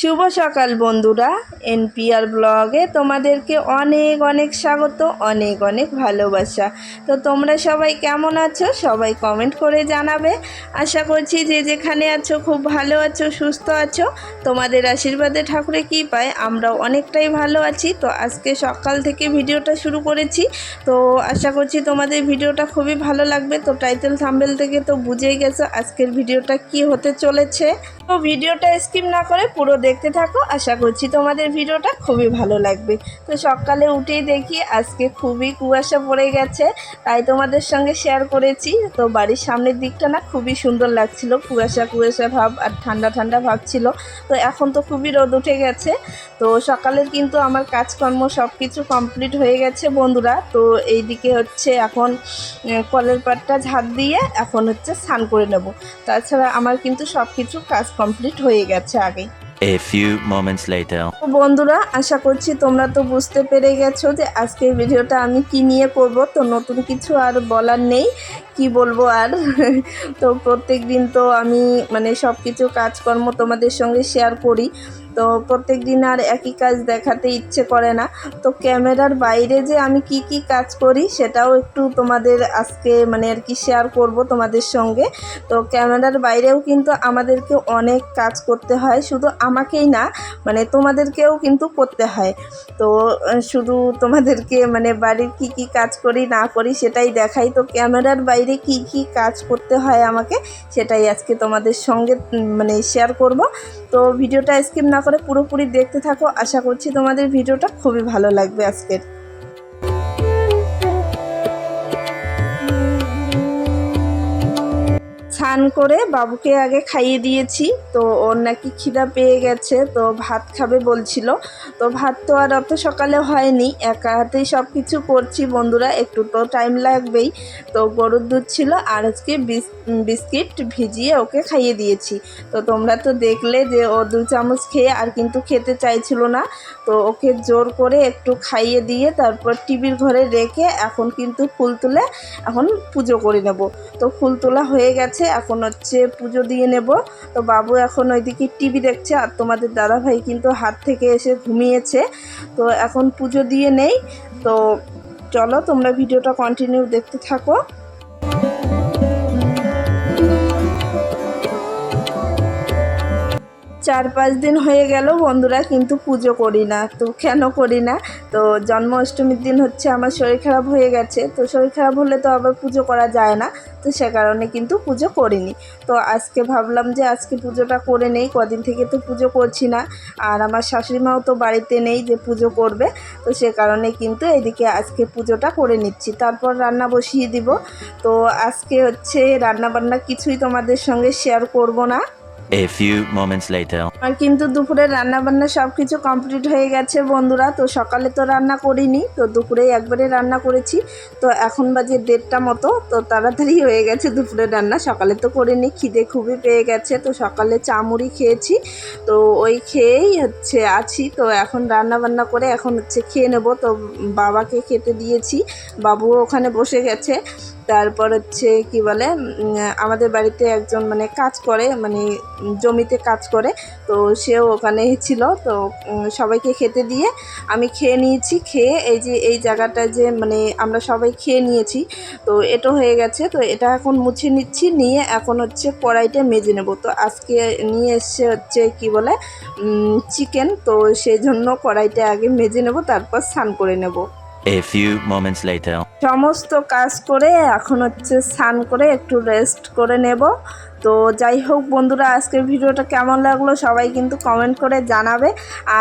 শুভ সকাল বন্ধুরা, এনপিআর ব্লগে তোমাদেরকে অনেক অনেক স্বাগত, অনেক অনেক ভালোবাসা। তো তোমরা সবাই কেমন আছো? সবাই কমেন্ট করে জানাবে। আশা করছি যে যেখানে আছো, খুব ভালো আছো, সুস্থ আছো। তোমাদের আশীর্বাদে ঠাকুরে কী পায় আমরা অনেকটাই ভালো আছি। তো আজকে সকাল থেকে ভিডিওটা শুরু করেছি। তো আশা করছি তোমাদের ভিডিওটা খুবই ভালো লাগবে। তো টাইটেল থাম্বেল থেকে তো বুঝেই গেছো আজকের ভিডিওটা কি হতে চলেছে। তো ভিডিওটা স্কিপ না করে পুরো দেখতে থাকো। আশা করছি তোমাদের ভিডিওটা খুবই ভালো লাগবে। তো সকালে উঠেই দেখি আজকে খুবই কুয়াশা পড়ে গেছে, তাই তোমাদের সঙ্গে শেয়ার করেছি। তো বাড়ির সামনের দিকটা না খুবই সুন্দর লাগছিল, কুয়াশা কুয়াশা ভাব আর ঠান্ডা ঠান্ডা ভাব ছিল। তো এখন তো খুবই রোদ উঠে গেছে। তো সকালের কিন্তু আমার কাজকর্ম সব কিছু কমপ্লিট হয়ে গেছে বন্ধুরা। তো এইদিকে হচ্ছে এখন কলের পাটটা ঝাঁপ দিয়ে এখন হচ্ছে স্নান করে নেব। তাছাড়া আমার কিন্তু সব কিছু কাজ কমপ্লিট হয়ে গেছে আগে। A few moments later. বন্ধুরা আশা করছি তোমরা তো বুঝতে পেরে গেছো যে আজকের ভিডিওটা আমি কি নিয়ে করব। তো নতুন কিছু আর বলার নেই কি বলব আর? তো প্রত্যেক দিন তো আমি মানে সব কিছু কাজকর্ম তোমাদের সঙ্গে শেয়ার করি। তো প্রত্যেক দিন আর একই কাজ দেখাতে ইচ্ছে করে না। তো ক্যামেরার বাইরে যে আমি কি কি কাজ করি সেটাও একটু তোমাদের আজকে মানে আর কি শেয়ার করব তোমাদের সঙ্গে। তো ক্যামেরার বাইরেও কিন্তু আমাদেরকে অনেক কাজ করতে হয়, শুধু আমাকেই না মানে তোমাদেরকেও কিন্তু করতে হয়। তো শুধু তোমাদেরকে মানে বাড়ির কি কি কাজ করি না করি সেটাই দেখাই। তো ক্যামেরার বাইরে কি কি কাজ করতে হয় আমাকে সেটাই আজকে তোমাদের সঙ্গে মানে শেয়ার করব। তো ভিডিওটা স্কিপ না করে পুরোপুরি দেখতে থাকো। আশা করছি তোমাদের ভিডিওটা খুবই ভালো লাগবে আজকের। স্নান করে বাবুকে আগে খাইয়ে দিয়েছি। তো ওর নাকি খিদা পেয়ে গেছে, তো ভাত খাবে বলছিল। তো ভাত তো আর অত সকালে হয়নি, একা হাতেই সব কিছু করছি বন্ধুরা, একটু তো টাইম লাগবেই। তো গরুর দুধ ছিল, আর আজকে বিস- বিস্কিট ভিজিয়ে ওকে খাইয়ে দিয়েছি। তো তোমরা তো দেখলে যে ও দু চামচ খেয়ে আর কিন্তু খেতে চাইছিল না। তো ওকে জোর করে একটু খাইয়ে দিয়ে তারপর টিভির ঘরে রেখে এখন কিন্তু ফুল তুলে এখন পুজো করে নেব। তো ফুল তোলা হয়ে গেছে এখন হচ্ছে পুজো দিয়ে নেব। তো বাবু এখন ওইদিকে টিভি দেখছে আর তোমাদের দাদা ভাই কিন্তু হাত থেকে এসে ঘুমিয়েছে। তো এখন পুজো দিয়ে নেই। তো চলো তোমরা ভিডিওটা কন্টিনিউ দেখতে থাকো। চার পাঁচ দিন হয়ে গেল, বন্ধুরা কিন্তু পুজো করি না, তো কেন করি না? তো জন্মাষ্টমীর দিন হচ্ছে আমার শরীর খারাপ হয়ে গেছে, তো শরীর খারাপ হলে তো আবার পুজো করা যায় না, তো সে কারণে কিন্তু পুজো করিনি। তো আজকে ভাবলাম যে আজকে পুজোটা করে নেই, কদিন থেকে তো পুজো করছি না, আর আমার শাশুড়ি মাও তো বাড়িতে নেই যে পুজো করবে, তো সে কারণে কিন্তু এদিকে আজকে পুজোটা করে নিচ্ছি। তারপর রান্না বসিয়ে দিব, তো আজকে হচ্ছে রান্না বান্না কিছুই তোমাদের সঙ্গে শেয়ার করব না। A few moments later. আর কিন্তু দুপুরে রান্না বান্না সব কিছু কমপ্লিট হয়ে গেছে বন্ধুরা। তো সকালে তো রান্না করিনি, তো দুপুরে একবারে রান্না করেছি। তো এখন বাজে দেড়টা মতো, তো তাড়াতাড়ি হয়ে গেছে দুপুরে রান্না। সকালে তো করিনি, খিদে খুবই পেয়ে গেছে। তো সকালে চা মুড়ি খেয়েছি, তো ওই খেয়েই হচ্ছে আছি। তো এখন রান্না বান্না করে এখন হচ্ছে খেয়ে নেব। তো বাবাকে খেতে দিয়েছি, বাবুও ওখানে বসে গেছে। তারপর হচ্ছে কি বলে আমাদের বাড়িতে একজন মানে কাজ করে মানে জমিতে কাজ করে, তো সেও ওখানে ছিল, তো সবাইকে খেতে দিয়ে আমি খেয়ে নিয়েছি, খেয়ে এই যে, এই জায়গাটা যে মানে আমরা সবাই খেয়ে নিয়েছি, তো এটা হয়ে গেছে, তো এটা এখন মুছে নিচ্ছি, নিয়ে এখন হচ্ছে কড়াইটা মেজে নেব। তো আজকে নিয়ে এসছে হচ্ছে কি বলে চিকেন, তো সেই জন্য কড়াইটা আগে মেজে নেব, তারপর স্নান করে নেব। A few moments later. সমস্ত কাজ করে এখন হচ্ছে স্নান করে একটু রেস্ট করে নেব তো যাই হোক বন্ধুরা, আজকের ভিডিওটা কেমন লাগল সবাই কিন্তু কমেন্ট করে জানাবে।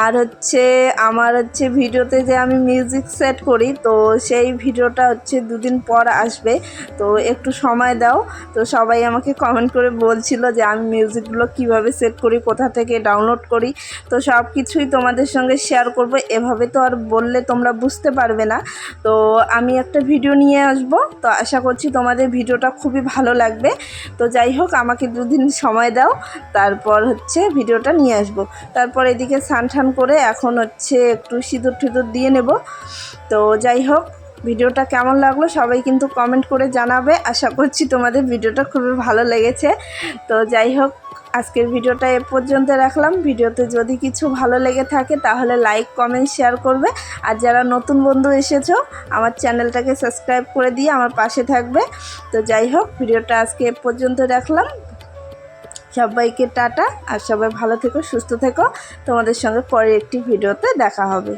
আর হচ্ছে আমার হচ্ছে ভিডিওতে যে আমি মিউজিক সেট করি, তো সেই ভিডিওটা হচ্ছে দুদিন পর আসবে। তো একটু সময় দাও। তো সবাই আমাকে কমেন্ট করে বলছিল যে আমি মিউজিকগুলো কীভাবে সেট করি, কোথা থেকে ডাউনলোড করি। তো সব কিছুই তোমাদের সঙ্গে শেয়ার করব। এভাবে তো আর বললে তোমরা বুঝতে পারবে না। তো আমি একটা ভিডিও নিয়ে আসব। তো আশা করছি তোমাদের ভিডিওটা খুবই ভালো লাগবে। তো যাই হোক, আমাকে আমাকে দুদিন সময় দাও, তারপর হচ্ছে ভিডিওটা নিয়ে আসব। তারপর এদিকে সান ঠান করে এখন হচ্ছে একটু সিঁদুর ঠিদুর দিয়ে নেব। তো যাই হোক, ভিডিওটা কেমন লাগল সবাই কিন্তু কমেন্ট করে জানাবে। আশা করছি তোমাদের ভিডিওটা খুবই ভালো লেগেছে। তো যাই হোক, আজকের ভিডিওটা এ পর্যন্ত রাখলাম। ভিডিওতে যদি কিছু ভালো লেগে থাকে তাহলে লাইক কমেন্ট শেয়ার করবে। আর যারা নতুন বন্ধু এসেছ, আমার চ্যানেলটাকে সাবস্ক্রাইব করে দিয়ে আমার পাশে থাকবে। তো যাই হোক, ভিডিওটা আজকে এ পর্যন্ত রাখলাম। সবাইকে টাটা আর সবাই ভালো থেকো, সুস্থ থেকো। তোমাদের সঙ্গে পরের একটি ভিডিওতে দেখা হবে।